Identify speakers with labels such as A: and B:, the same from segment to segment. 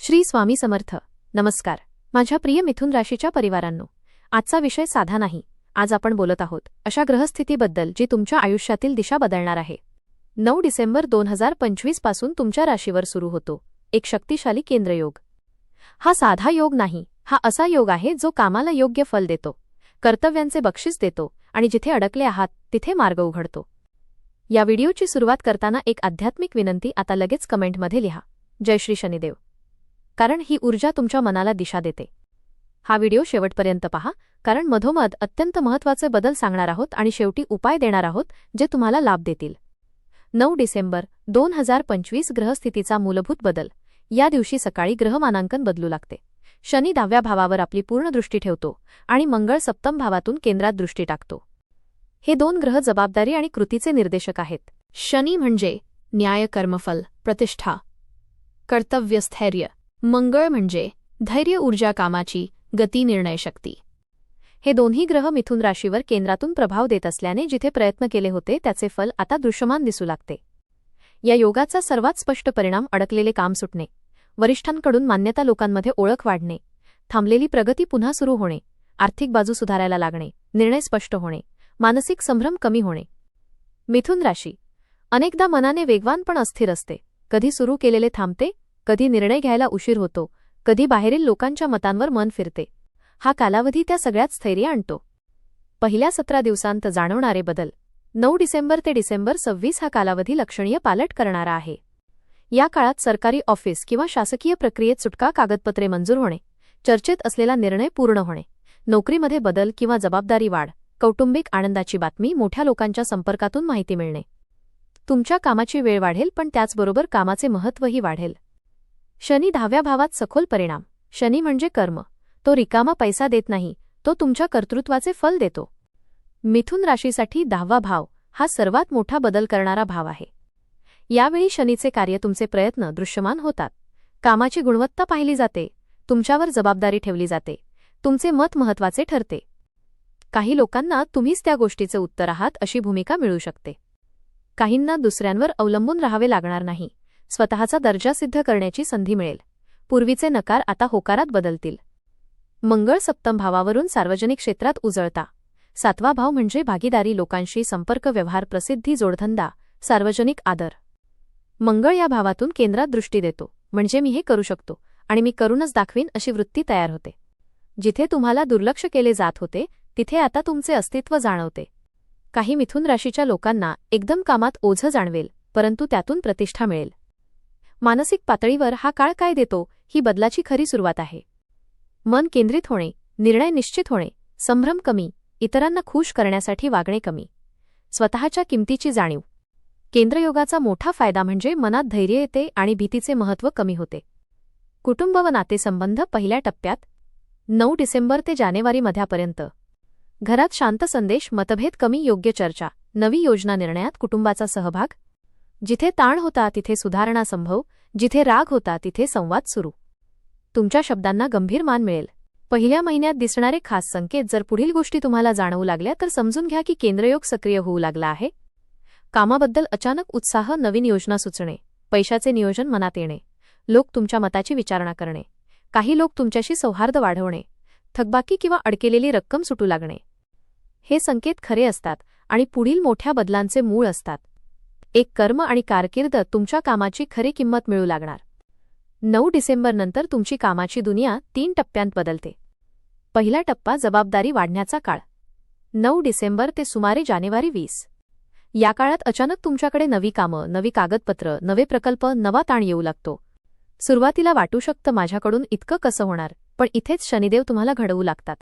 A: श्री स्वामी समर्थ. नमस्कार. माझ्या प्रिय मिथुन राशीच्या परिवारांनो आजचा विषय साधा नाही. आज आपण बोलत आहोत अशा ग्रहस्थितीबद्दल जी तुमच्या आयुष्यातील दिशा बदलणार आहे. नऊ डिसेंबर दोन हजार पंचवीसपासून तुमच्या राशीवर सुरू होतो. एक शक्तिशाली केंद्रयोग. हा साधा योग नाही हा असा योग आहे जो कामाला योग्य फल देतो कर्तव्यांचे बक्षीस देतो आणि जिथे अडकले आहात तिथे मार्ग उघडतो. या व्हिडिओची सुरुवात करताना एक आध्यात्मिक विनंती आता लगेच कमेंटमध्ये लिहा. जय श्री शनिदेव. कारण ही ऊर्जा तुमच्या मनाला दिशा देते. हा व्हिडिओ शेवटपर्यंत पहा कारण मधोमध अत्यंत महत्त्वाचे बदल सांगणार आहोत आणि शेवटी उपाय देणार आहोत जे तुम्हाला लाभ देतील. नऊ डिसेंबर दोन हजार पंचवीस ग्रहस्थितीचा मूलभूत बदल. या दिवशी सकाळी ग्रहमानांकन बदलू लागते. शनी दहाव्या भावावर आपली पूर्ण दृष्टी ठेवतो आणि मंगळ सप्तम भावातून केंद्रात दृष्टी टाकतो. हे दोन ग्रह जबाबदारी आणि कृतीचे निर्देशक आहेत. शनी म्हणजे न्याय कर्मफल प्रतिष्ठा. कर्तव्यस्थैर्य. मंगळ म्हणजे धैर्य ऊर्जा कामाची गती निर्णय शक्ती. हे दोन्ही ग्रह मिथुन राशीवर केंद्रातून प्रभाव देत असल्याने जिथे प्रयत्न केले होते त्याचे फल आता दृश्यमान दिसू लागते. या योगाचा सर्वात स्पष्ट परिणाम अडकलेले काम सुटणे वरिष्ठांकडून मान्यता लोकांमध्ये ओळख वाढणे थांबलेली प्रगती पुन्हा सुरू होणे आर्थिक बाजू सुधारायला लागणे निर्णय स्पष्ट होणे मानसिक संभ्रम कमी होणे. मिथुन राशी अनेकदा मनाने वेगवान पण अस्थिर असते कधी सुरू केलेले थांबते कधी निर्णय घ्यायला उशीर होतो कधी बाहेरील लोकांच्या मतांवर मन फिरते. हा कालावधी त्या सगळ्यात स्थैर्य आणतो. पहिल्या सतरा दिवसांत जाणवणारे बदल. नऊ डिसेंबर ते डिसेंबर सव्वीस हा कालावधी लक्षणीय पालट करणारा आहे. या काळात सरकारी ऑफिस किंवा शासकीय प्रक्रियेत सुटका कागदपत्रे मंजूर होणे चर्चेत असलेला निर्णय पूर्ण होणे नोकरीमध्ये बदल किंवा जबाबदारी वाढ कौटुंबिक आनंदाची बातमी मोठ्या लोकांच्या संपर्कातून माहिती मिळणे. तुमच्या कामाची वेळ वाढेल पण त्याचबरोबर कामाचे महत्त्वही वाढेल. शनी दहाव्या भावात सखोल परिणाम. शनी म्हणजे कर्म. तो रिकामा पैसा देत नाही तो तुमच्या कर्तृत्वाचे फल देतो. मिथुन राशीसाठी दहावा भाव हा सर्वात मोठा बदल करणारा भाव आहे. यावेळी शनीचे कार्य तुमचे प्रयत्न दृश्यमान होतात. कामाची गुणवत्ता पाहिली जाते. तुमच्यावर जबाबदारी ठेवली जाते. तुमचे मत महत्त्वाचे ठरते. काही लोकांना तुम्हीच त्या गोष्टीचे उत्तर आहात अशी भूमिका मिळू शकते. काहींना दुसऱ्यांवर अवलंबून राहावे लागणार नाही. स्वतःचा दर्जा सिद्ध करण्याची संधी मिळेल. पूर्वीचे नकार आता होकारात बदलतील. मंगळ सप्तम भावावरून सार्वजनिक क्षेत्रात उजळता. सातवा भाव म्हणजे भागीदारी लोकांशी संपर्क व्यवहार प्रसिद्धी जोडधंदा सार्वजनिक आदर. मंगळ या भावातून केंद्रात दृष्टी देतो. म्हणजे मी हे करू शकतो आणि मी करूनच दाखवीन अशी वृत्ती तयार होते. जिथे तुम्हाला दुर्लक्ष केले जात होते तिथे आता तुमचे अस्तित्व जाणवते. काही मिथुन राशीच्या लोकांना एकदम कामात ओझं जाणवेल परंतु त्यातून प्रतिष्ठा मिळेल. मानसिक पातळीवर हा काळ काय देतो ही बदलाची खरी सुरुवात आहे. मन केंद्रित होणे निर्णय निश्चित होणे संभ्रम कमी इतरांना खुश करण्यासाठी वागणे कमी. स्वतःच्या किमतीची जाणीव. केंद्रयोगाचा मोठा फायदा म्हणजे मनात धैर्य येते आणि भीतीचे महत्त्व कमी होते. कुटुंब व नातेसंबंध पहिल्या टप्प्यात नऊ डिसेंबर ते जानेवारी मध्यापर्यंत. घरात शांत संदेश मतभेद कमी योग्य चर्चा. नवी योजना निर्णयात कुटुंबाचा सहभाग जिथे ताण होता तिथे सुधारणा संभव जिथे राग होता तिथे संवाद सुरू. तुमच्या शब्दांना गंभीर मान मिळेल. पहिल्या महिन्यात दिसणारे खास संकेत जर पुढील गोष्टी तुम्हाला जाणवू लागल्या तर समजून घ्या की केंद्रयोग सक्रिय होऊ लागला आहे. कामाबद्दल अचानक उत्साह नवीन योजना सुचणे पैशाचे नियोजन मनात येणे लोक तुमच्या मताची विचारणा करणे काही लोक तुमच्याशी सौहार्द वाढवणे थकबाकी किंवा अडकेलेली रक्कम सुटू लागणे. हे संकेत खरे असतात आणि पुढील मोठ्या बदलांचे मूळ असतात. एक कर्म आणि कारकीर्द तुमच्या कामाची खरी किंमत मिळू लागणार. नऊ डिसेंबरनंतर तुमची कामाची दुनिया तीन टप्प्यांत बदलते. पहिला टप्पा जबाबदारी वाढण्याचा काळ. नऊ डिसेंबर ते सुमारे जानेवारी वीस. या काळात अचानक तुमच्याकडे नवी कामं नवी कागदपत्र नवे प्रकल्प नवा ताण येऊ लागतो. सुरुवातीला वाटू शकतं माझ्याकडून इतकं कसं होणार पण इथेच शनिदेव तुम्हाला घडवू लागतात.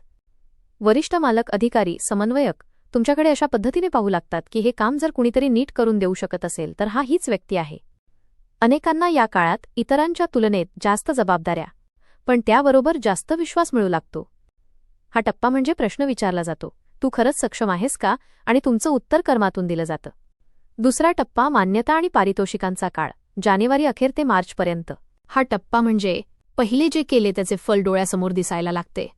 A: वरिष्ठ मालक अधिकारी समन्वयक तुमच्याकडे अशा पद्धतीने पाहू लागतात की हे काम जर कुणीतरी नीट करून देऊ शकत असेल तर हा हीच व्यक्ती आहे. अनेकांना या काळात इतरांच्या तुलनेत जास्त जबाबदाऱ्या पण त्याबरोबर जास्त विश्वास मिळू लागतो. हा टप्पा म्हणजे प्रश्न विचारला जातो तू खरंच सक्षम आहेस का? आणि तुमचं उत्तर कर्मातून दिलं जातं. दुसरा टप्पा मान्यता आणि पारितोषिकांचा काळ जानेवारी अखेर ते मार्चपर्यंत हा टप्पा म्हणजे पहिले जे केले त्याचे फल डोळ्यासमोर दिसायला लागते.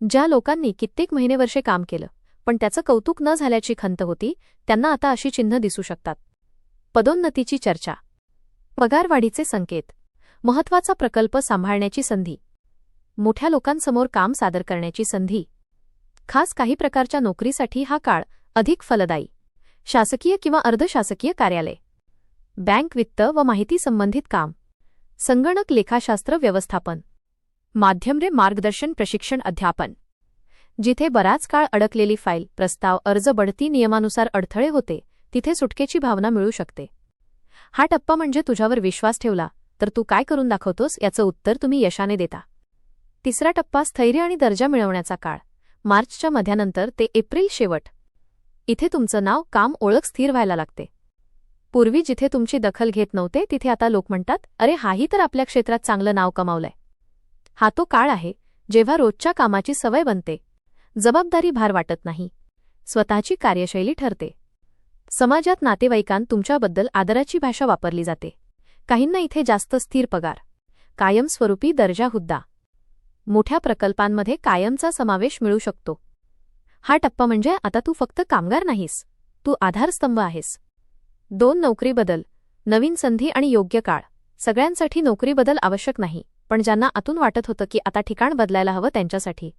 A: ज्या लोकांनी कित्येक महिने वर्षे काम केलं पण त्याचं कौतुक न झाल्याची खंत होती त्यांना आता अशी चिन्ह दिसू शकतात. पदोन्नतीची चर्चा. पगारवाढीचे संकेत. महत्त्वाचा प्रकल्प सांभाळण्याची संधी. मोठ्या लोकांसमोर काम सादर करण्याची संधी. खास काही प्रकारच्या नोकरीसाठी हा काळ अधिक फलदायी. शासकीय किंवा अर्धशासकीय कार्यालय. बँक वित्त व माहिती संबंधित काम. संगणक लेखाशास्त्र व्यवस्थापन. माध्यम रे मार्गदर्शन प्रशिक्षण अध्यापन. जिथे बराच काळ अडकलेली फाईल प्रस्ताव अर्ज बढती नियमानुसार अडथळे होते तिथे सुटकेची भावना मिळू शकते. हा टप्पा म्हणजे तुझ्यावर विश्वास ठेवला तर तू काय करून दाखवतोस याचं उत्तर तुम्ही यशाने देता. तिसरा टप्पा स्थैर्य आणि दर्जा मिळवण्याचा काळ. मार्चच्या मध्यानंतर ते एप्रिल शेवट. इथे तुमचं नाव काम ओळख स्थिर व्हायला लागते. पूर्वी जिथे तुमची दखल घेत नव्हते तिथे आता लोक म्हणतात अरे हाही तर आपल्या क्षेत्रात चांगलं नाव कमावलंय. हा तो काळ आहे जेव्हा रोजच्या कामाची सवय बनते. जबाबदारी भार वाटत नाही. स्वतःची कार्यशैली ठरते. समाजात नातेवाईकांत तुमच्याबद्दल आदराची भाषा वापरली जाते. काहींना इथे जास्त स्थिर पगार. कायमस्वरूपी दर्जा हुद्दा. मोठ्या प्रकल्पांमध्ये कायमचा समावेश मिळू शकतो. हा टप्पा म्हणजे आता तू फक्त कामगार नाहीस. तू आधारस्तंभ आहेस. दोन नोकरी बदल. नवीन संधी आणि योग्य काळ. सगळ्यांसाठी नोकरी बदल आवश्यक नाही पण ज्यांना आतून वाटत होतं की आता ठिकाण बदलायला हवं त्यांच्यासाठी.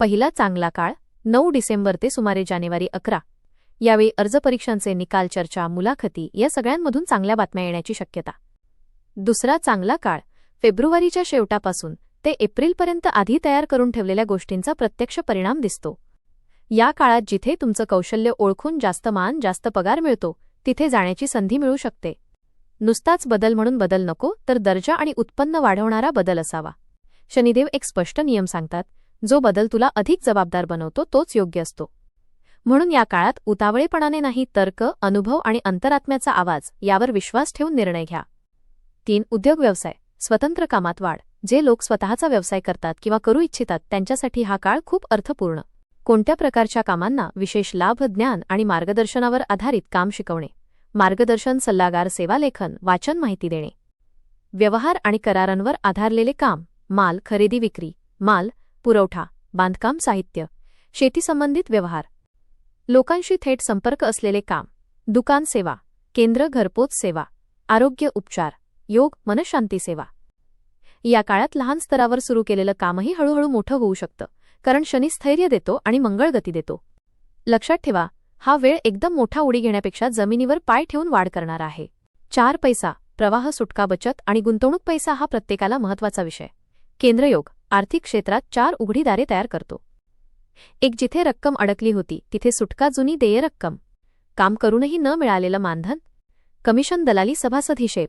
A: पहिला चांगला काळ नऊ डिसेंबर ते सुमारे जानेवारी अकरा. यावेळी अर्ज परीक्षांचे निकाल चर्चा मुलाखती या सगळ्यांमधून चांगल्या बातम्या येण्याची शक्यता. दुसरा चांगला काळ फेब्रुवारीच्या शेवटापासून ते एप्रिलपर्यंत आधी तयार करून ठेवलेल्या गोष्टींचा प्रत्यक्ष परिणाम दिसतो. या काळात जिथे तुमचं कौशल्य ओळखून जास्त मान जास्त पगार मिळतो तिथे जाण्याची संधी मिळू शकते. नुसताच बदल म्हणून बदल नको तर दर्जा आणि उत्पन्न वाढवणारा बदल असावा. शनिदेव एक स्पष्ट नियम सांगतात जो बदल तुला अधिक जबाबदार बनवतो तोच योग्य असतो. म्हणून या काळात उतावळेपणाने नाही तर्क अनुभव आणि अंतरात्म्याचा आवाज यावर विश्वास ठेवून निर्णय घ्या. तीन उद्योग व्यवसाय. स्वतंत्र कामात वाढ. जे लोक स्वतःचा व्यवसाय करतात किंवा करू इच्छितात त्यांच्यासाठी हा काळ खूप अर्थपूर्ण. कोणत्या प्रकारच्या कामांना विशेष लाभ ज्ञान आणि मार्गदर्शनावर आधारित काम शिकवणे? मार्गदर्शन सल्लागार सेवालेखन वाचन माहिती देणे. व्यवहार आणि करारांवर आधारलेले काम. माल खरेदी विक्री. माल पुरवठा बांधकाम साहित्य शेतीसंबंधित व्यवहार. लोकांशी थेट संपर्क असलेले काम दुकान सेवा केंद्र घरपोच सेवा आरोग्य उपचार योग मनशांती सेवा. या काळात लहान स्तरावर सुरू केलेलं कामही हळूहळू मोठं होऊ शकतं कारण शनी स्थैर्य देतो आणि मंगळ गती देतो. लक्षात ठेवा हा वेळ एकदम मोठा उडी घेण्यापेक्षा जमिनीवर पाय ठेवून वाढ करणार आहे. चार पैसा प्रवाह सुटका बचत आणि गुंतवणूक पैसा हा प्रत्येकाला महत्त्वाचा विषय. केंद्रयोग. आर्थिक क्षेत्रात चार उघडीदारे तयार करतो. एक जिथे रक्कम अडकली होती तिथे सुटका जुनी देय रक्कम. काम करूनही न मिळालेलं मानधन. कमिशन दलाली सभासद हिशेब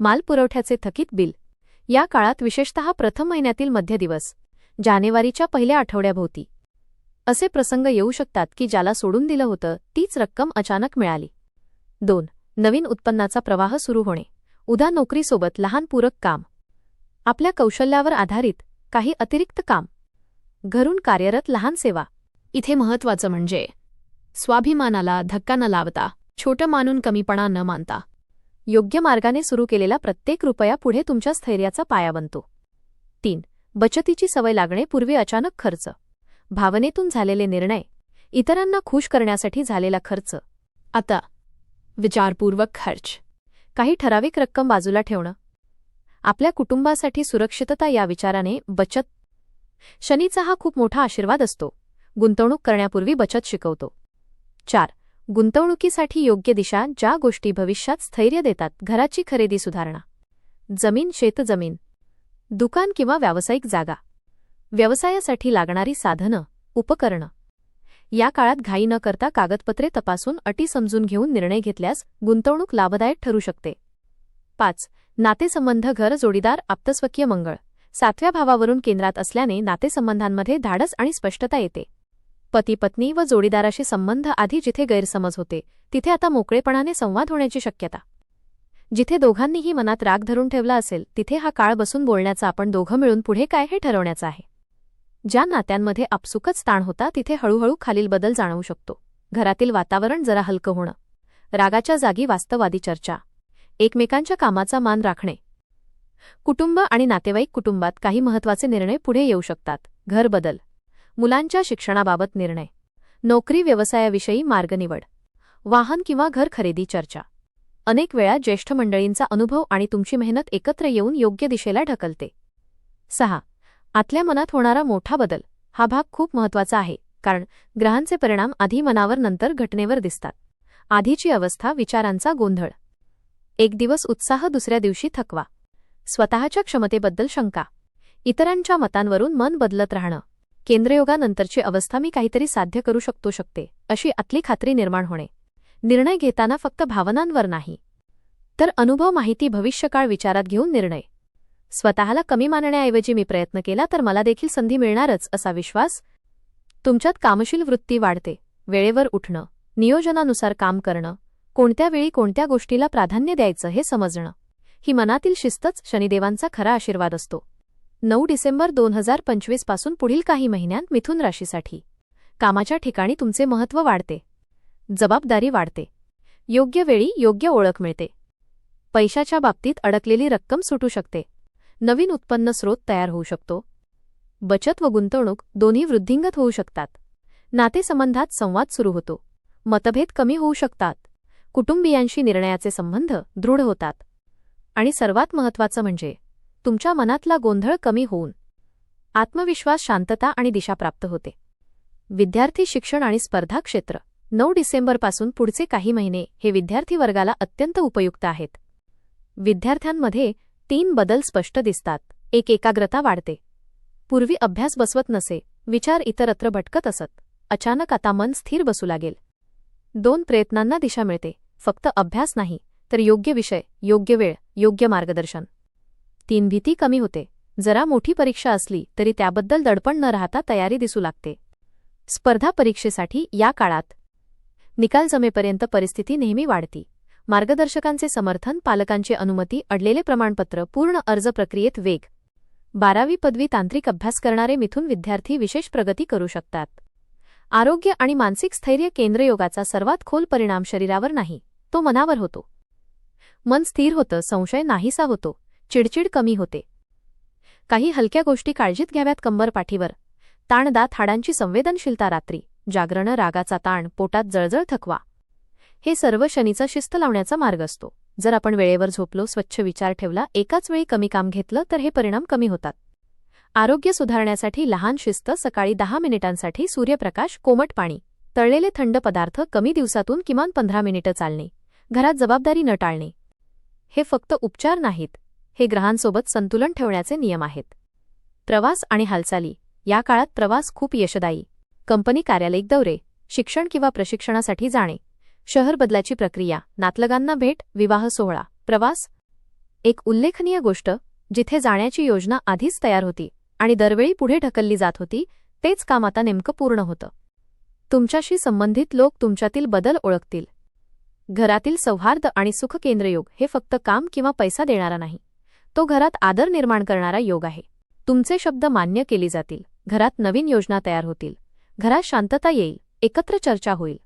A: माल पुरवठ्याचे थकीत बिल. या काळात विशेषतः प्रथम महिन्यातील मध्य दिवस. जानेवारीच्या पहिल्या आठवड्याभोवती. असे प्रसंग येऊ शकतात की ज्याला सोडून दिलं होतं तीच रक्कम अचानक मिळाली. दोन. नवीन उत्पन्नाचा प्रवाह सुरू होणे. उदा नोकरीसोबत लहान पूरक काम. आपल्या कौशल्यावर आधारित काही अतिरिक्त काम. घरून कार्यरत लहान सेवा. इथे महत्वाचं म्हणजे स्वाभिमानाला धक्का न लावता छोटं मानून कमीपणा न मानता. योग्य मार्गाने सुरू केलेला प्रत्येक रुपया पुढे तुमच्या स्थैर्याचा पाया बनतो. तीन बचतीची सवय लागणे पूर्वी अचानक खर्च. भावनेतून झालेले निर्णय इतरांना खुश करण्यासाठी झालेला खर्च. आता विचारपूर्वक खर्च. काही ठराविक रक्कम बाजूला ठेवणं. आपल्या कुटुंबासाठी सुरक्षितता या विचाराने बचत. शनीचा हा खूप मोठा आशीर्वाद असतो. गुंतवणूक करण्यापूर्वी बचत शिकवतो. चार. गुंतवणुकीसाठी योग्य दिशा ज्या गोष्टी भविष्यात स्थैर्य देतात घराची खरेदी सुधारणा. जमीन शेतजमीन दुकान किंवा व्यावसायिक जागा. व्यवसायासाठी लागणारी साधनं उपकरणं. या काळात घाई न करता कागदपत्रे तपासून अटी समजून घेऊन निर्णय घेतल्यास गुंतवणूक लाभदायक ठरू शकते. पाच. नातेसंबंध घर जोडीदार आप्तस्वकीय मंगळ. सातव्या भावावरून केंद्रात असल्याने नातेसंबंधांमध्ये धाडस आणि स्पष्टता येते. पती पत्नी व जोडीदाराशी संबंध आधी जिथे गैरसमज होते तिथे आता मोकळेपणाने संवाद होण्याची शक्यता. जिथे दोघांनीही मनात राग धरून ठेवला असेल तिथे हा काळ बसून बोलण्याचा आपण दोघं मिळून पुढे काय हे ठरवण्याचं आहे. ज्या नात्यांमध्ये आपसुकच ताण होता तिथे हळूहळू खालील बदल जाणवू शकतो. घरातील वातावरण जरा हलकं होणं. रागाच्या जागी वास्तवादी चर्चा. एकमेकांच्या कामाचा मान राखणे. कुटुंब आणि नातेवाईक कुटुंबात काही महत्त्वाचे निर्णय पुढे येऊ शकतात. घर बदल. मुलांच्या शिक्षणाबाबत निर्णय. नोकरी व्यवसायाविषयी मार्गनिवड. वाहन किंवा घर खरेदी चर्चा. अनेक वेळा ज्येष्ठ मंडळींचा अनुभव आणि तुमची मेहनत एकत्र येऊन योग्य दिशेला ढकलते. सहा. आतल्या मनात होणारा मोठा बदल. हा भाग खूप महत्त्वाचा आहे कारण ग्रहांचे परिणाम आधी मनावर नंतर घटनेवर दिसतात. आधीची अवस्था विचारांचा गोंधळ. एक दिवस उत्साह दुसऱ्या दिवशी थकवा. स्वतःच्या क्षमतेबद्दल शंका. इतरांच्या मतांवरून मन बदलत राहणं. केंद्रयोगानंतरची अवस्था मी काहीतरी साध्य करू शकतो शकते अशी आतली खात्री निर्माण होणे. निर्णय घेताना फक्त भावनांवर नाही. तर अनुभव माहिती भविष्यकाळ विचारात घेऊन निर्णय. स्वतःला कमी मानण्याऐवजी मी प्रयत्न केला तर मला देखील संधी मिळणारच असा विश्वास. तुमच्यात कामशील वृत्ती वाढते. वेळेवर उठणं. नियोजनानुसार काम करणं. कोणत्या वेळी कोणत्या गोष्टीला प्राधान्य द्यायचं हे समजणं. ही मनातील शिस्तच शनिदेवांचा खरा आशीर्वाद असतो. नऊ डिसेंबर दोन हजार पंचवीसपासून पुढील काही महिन्यांत मिथुन राशीसाठी. कामाच्या ठिकाणी तुमचे महत्त्व वाढते. जबाबदारी वाढते. योग्य वेळी योग्य ओळख मिळते. पैशाच्या बाबतीत अडकलेली रक्कम सुटू शकते. नवीन उत्पन्न स्रोत तयार होऊ शकतो. बचत व गुंतवणूक दोन्ही वृद्धिंगत होऊ शकतात. नातेसंबंधात संवाद सुरू होतो. मतभेद कमी होऊ शकतात. कुटुंबियांशी निर्णयाचे संबंध दृढ होतात. आणि सर्वात महत्त्वाचं म्हणजे तुमच्या मनातला गोंधळ कमी होऊन आत्मविश्वास शांतता आणि दिशा प्राप्त होते. विद्यार्थी शिक्षण आणि स्पर्धा क्षेत्र. नऊ डिसेंबरपासून पुढचे काही महिने हे विद्यार्थी वर्गाला अत्यंत उपयुक्त आहेत. विद्यार्थ्यांमध्ये तीन बदल स्पष्ट दिसतात. एक एकाग्रता वाढते. पूर्वी अभ्यास बसवत नसे विचार इतरत्र भटकत असत. अचानक आता मन स्थिर बसू लागेल. दोन प्रयत्नांना दिशा मिळते. फक्त अभ्यास नाही तर योग्य विषय योग्य वेळ योग्य मार्गदर्शन. तीन भीती कमी होते. जरा मोठी परीक्षा असली तरी त्याबद्दल दडपण न राहता तयारी दिसू लागते. स्पर्धा परीक्षेसाठी या काळात निकाल जमेपर्यंत परिस्थिती नेहमी वाढती. मार्गदर्शकांचे समर्थन पालकांची अनुमती अडलेले प्रमाणपत्र पूर्ण अर्ज प्रक्रियेत वेग. बारावी पदवी तांत्रिक अभ्यास करणारे मिथून विद्यार्थी विशेष प्रगती करू शकतात. आरोग्य आणि मानसिक स्थैर्य केंद्रयोगाचा सर्वात खोल परिणाम शरीरावर नाही. तो मनावर होतो. मन स्थिर होतं संशय नाहीसा होतो चिडचिड कमी होते. काही हलक्या गोष्टी काळजीत घ्याव्यात कंबर पाठीवर. ताणदात हाडांची संवेदनशीलता रात्री. जागरण रागाचा ताण पोटात जळजळ थकवा. हे सर्व शनीचा शिस्त लावण्याचा मार्ग असतो. जर आपण वेळेवर झोपलो स्वच्छ विचार ठेवला एकाच वेळी कमी काम घेतलं तर हे परिणाम कमी होतात. आरोग्य सुधारण्यासाठी लहान शिस्त सकाळी दहा मिनिटांसाठी सूर्यप्रकाश कोमट पाणी तळलेले थंड पदार्थ कमी दिवसातून किमान पंधरा मिनिटं चालणे. घरात जबाबदारी न टाळणे. हे फक्त उपचार नाहीत हे ग्रहांसोबत संतुलन ठेवण्याचे नियम आहेत. प्रवास आणि हालचाली या काळात प्रवास खूप यशदायी. कंपनी कार्यालयिक दौरे शिक्षण किंवा प्रशिक्षणासाठी जाणे शहर बदलाची प्रक्रिया नातलगांना भेट विवाह सोहळा प्रवास. एक उल्लेखनीय गोष्ट जिथे जाण्याची योजना आधीच तयार होती आणि दरवेळी पुढे ढकलली जात होती तेच काम आता नेमकं पूर्ण होतं. तुमच्याशी संबंधित लोक तुमच्यातील बदल ओळखतील. घरातील सौहार्द आणि सुख केंद्रयोग हे फक्त काम किंवा पैसा देणारा नाही. तो घरात आदर निर्माण करणारा योग आहे. तुमचे शब्द मान्य केली जातील. घरात नवीन योजना तयार होतील. घरात शांतता येईल. एकत्र चर्चा होईल.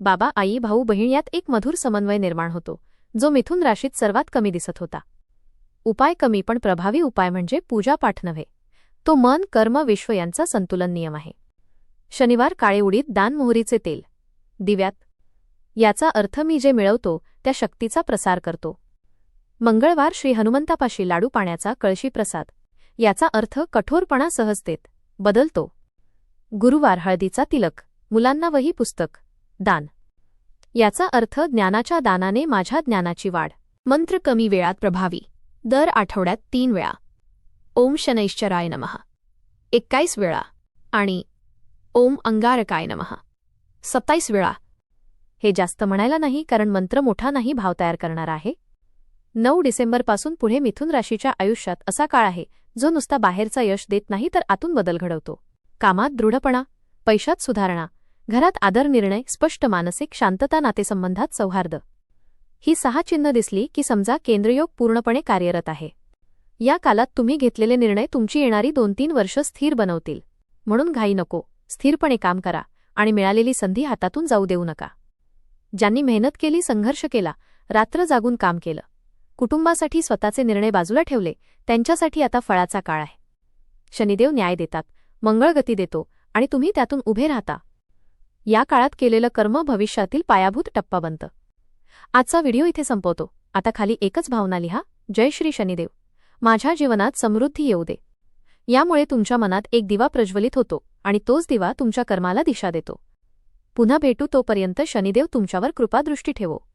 A: बाबा आई भाऊ बहीण यात एक मधुर समन्वय निर्माण होतो जो मिथुन राशीत सर्वात कमी दिसत होता. उपाय कमी पण प्रभावी उपाय म्हणजे पूजापाठ नव्हे. तो मन कर्म विश्व यांचा संतुलन नियम आहे. शनिवार काळे उडीत दानमोहरीचे तेल. दिव्यात याचा अर्थ मी जे मिळवतो त्या शक्तीचा प्रसार करतो. मंगळवार श्री हनुमंतापाशी लाडू पाण्याचा कळशी प्रसाद. याचा अर्थ कठोरपणा सहजतेत बदलतो. गुरुवार हळदीचा तिलक. मुलांना वही पुस्तक. दान. याचा अर्थ ज्ञानाच्या दानाने माझ्या ज्ञानाची वाढ. मंत्र कमी वेळात प्रभावी. दर आठवड्यात तीन वेळा. ओम शनैश्चराय नमः. एक्काईस वेळा. आणि ओम अंगारकाय नमः. सत्ताईस वेळा. हे जास्त म्हणायला नाही कारण मंत्र मोठा नाही भाव तयार करणार आहे. नऊ डिसेंबरपासून पुढे मिथुन राशीच्या आयुष्यात असा काळ आहे जो नुसता बाहेरचा यश देत नाही तर आतून बदल घडवतो. कामात दृढपणा पैशात सुधारणा घरात आदर निर्णय स्पष्ट मानसिक शांतता नातेसंबंधात सौहार्द. ही सहा चिन्ह दिसली की समजा केंद्रयोग पूर्णपणे कार्यरत आहे. या कालात तुम्ही घेतलेले निर्णय तुमची येणारी दोन तीन वर्ष स्थिर बनवतील. म्हणून घाई नको स्थिरपणे काम करा आणि मिळालेली संधी हातातून जाऊ देऊ नका. ज्यांनी मेहनत केली संघर्ष केला रात्र जागून काम केलं. कुटुंबासाठी स्वतःचे निर्णय बाजूला ठेवले त्यांच्यासाठी आता फळाचा काळ आहे. शनिदेव न्याय देतात मंगळगती देतो आणि तुम्ही त्यातून उभे राहता. या काळात केलेलं कर्म भविष्यातील पायाभूत टप्पा बनतं. आजचा व्हिडिओ इथे संपवतो. आता खाली एकच भावना लिहा जय श्री शनिदेव. माझ्या जीवनात समृद्धी येऊ दे. यामुळे तुमच्या मनात एक दिवा प्रज्वलित होतो आणि तोच दिवा तुमच्या कर्माला दिशा देतो. पुन्हा भेटू तोपर्यंत शनिदेव तुमच्यावर कृपादृष्टी ठेवो.